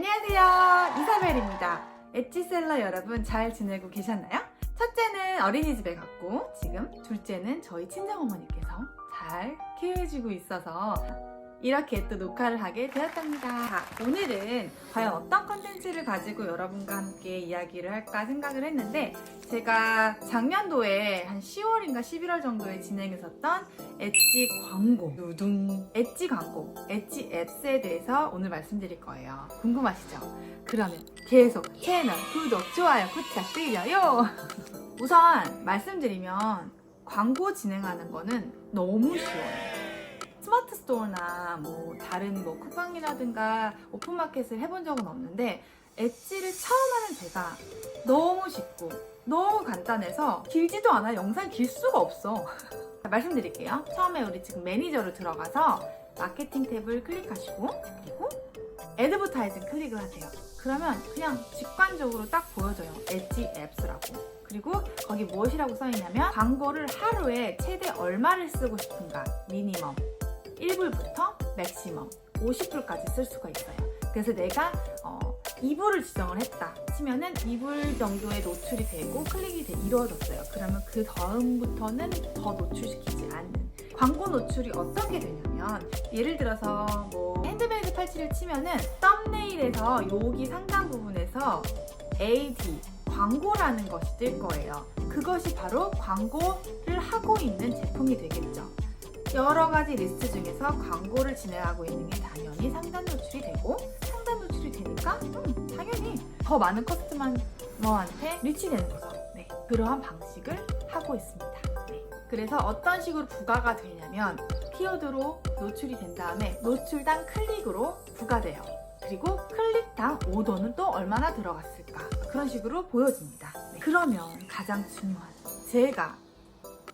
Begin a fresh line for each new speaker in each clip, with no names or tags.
안녕하세요. 이사벨입니다. 엣지셀러 여러분 잘 지내고 계셨나요? 첫째는 어린이집에 갔고 지금 둘째는 저희 친정어머니께서 잘 케어해주고 있어서 이렇게 또 녹화를 하게 되었답니다. 자, 오늘은 과연 어떤 컨텐츠를 가지고 여러분과 함께 이야기를 할까 생각을 했는데 제가 작년도에 한 10월인가 11월 정도에 진행했었던 엣지 광고 누둥 엣지 광고 엣지 앱스에 대해서 오늘 말씀드릴 거예요. 궁금하시죠? 그러면 계속 채널 구독 좋아요 부탁드려요. 우선 말씀드리면 광고 진행하는 거는 너무 쉬워요. 스토어나 뭐 다른 뭐 쿠팡이라든가 오픈마켓을 해본 적은 없는데 엣지를 처음 하는 제가 너무 쉽고 너무 간단해서 길지도 않아 영상이 길 수가 없어. 자, 말씀드릴게요. 처음에 우리 지금 매니저로 들어가서 마케팅 탭을 클릭하시고 그리고 애드버타이징 클릭을 하세요. 그러면 그냥 직관적으로 딱 보여져요. 엣지 앱스라고. 그리고 거기 무엇이라고 써있냐면 광고를 하루에 최대 얼마를 쓰고 싶은가 미니멈 1불부터 맥시멈 50불까지 쓸 수가 있어요. 그래서 내가 어, 2불을 지정을 했다 치면은 2불 정도의 노출이 되고 클릭이 돼, 이루어졌어요. 그러면 그 다음부터는 더 노출시키지 않는 광고 노출이 어떻게 되냐면 예를 들어서 뭐 핸드베이드 팔찌를 치면은 썸네일에서 여기 상단 부분에서 AD 광고라는 것이 뜰 거예요. 그것이 바로 광고를 하고 있는 제품이 되겠죠. 여러 가지 리스트 중에서 광고를 진행하고 있는 게 당연히 상단 노출이 되고 상단 노출이 되니까 음, 당연히 더 많은 커스터머한테 리치되는 거죠. 네, 그러한 방식을 하고 있습니다. 네. 그래서 어떤 식으로 부가가 되냐면 키워드로 노출이 된 다음에 노출당 클릭으로 부가돼요. 그리고 클릭당 오더는 또 얼마나 들어갔을까 그런 식으로 보여집니다. 네. 그러면 가장 중요한 제가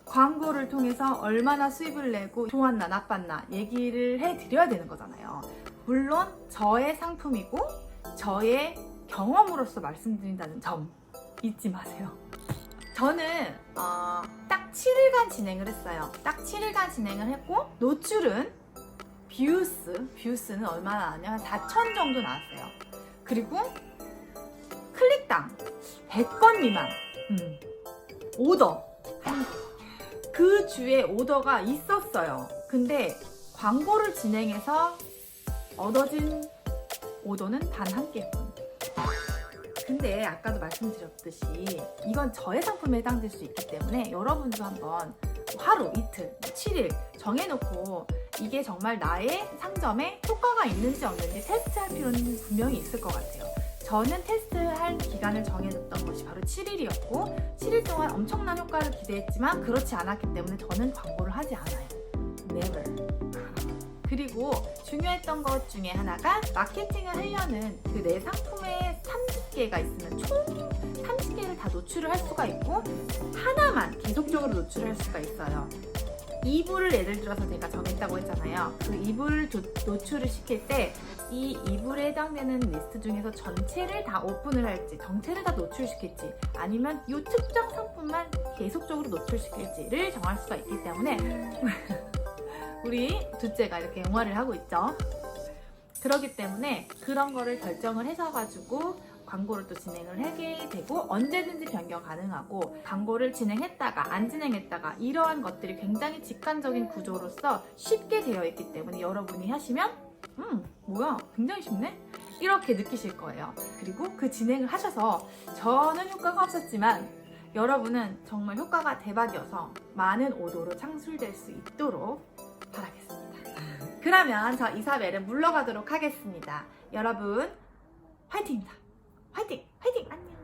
광고를 통해서 얼마나 수입을 내고 좋았나 나빴나 얘기를 해드려야 되는 거잖아요. 물론 저의 상품이고 저의 경험으로서 말씀드린다는 점 잊지 마세요. 저는 어, 딱 7일간 진행을 했어요. 딱 7일간 진행을 했고 노출은 뷰스, 뷰스는 얼마나 나왔냐 한 4천 정도 나왔어요. 그리고 클릭당 100건 미만 음, 오더 한 그 주에 오더가 있었어요. 근데 광고를 진행해서 얻어진 오더는 단 한 개뿐. 근데 아까도 말씀드렸듯이 이건 저의 상품에 해당될 수 있기 때문에 여러분도 한번 하루, 이틀, 7일 정해놓고 이게 정말 나의 상점에 효과가 있는지 없는지 테스트할 필요는 분명히 있을 것 같아요. 저는 테스트할 기간을 정해뒀던 것이 바로 7일이었고 7일 동안 엄청난 효과를 기대했지만 그렇지 않았기 때문에 저는 광고를 하지 않아요. Never. 그리고 중요했던 것 중에 하나가 마케팅을 하려는 그 내 상품에 30개가 있으면 총 30개를 다 노출을 할 수가 있고 하나만 계속적으로 노출을 할 수가 있어요. 2부를 예를 들어서 제가 정했다고 했잖아요. 그 2부를 노출을 시킬 때이 2부에 해당되는 리스트 중에서 전체를 다 오픈을 할지, 전체를 다 노출시킬지, 아니면 이 특정 상품만 계속적으로 노출시킬지를 정할 수가 있기 때문에 우리 둘째가 이렇게 영화를 하고 있죠. 그렇기 때문에 그런 거를 결정을 해서 가지고 광고를 또 진행을 하게 되고 언제든지 변경 가능하고 광고를 진행했다가 안 진행했다가 이러한 것들이 굉장히 직관적인 구조로서 쉽게 되어 있기 때문에 여러분이 하시면 음 뭐야 굉장히 쉽네? 이렇게 느끼실 거예요. 그리고 그 진행을 하셔서 저는 효과가 없었지만 여러분은 정말 효과가 대박이어서 많은 오도로 창출될 수 있도록 바라겠습니다. 그러면 저 이사벨은 물러가도록 하겠습니다. 여러분 화이팅입니다 화이팅! 화이팅! 안녕!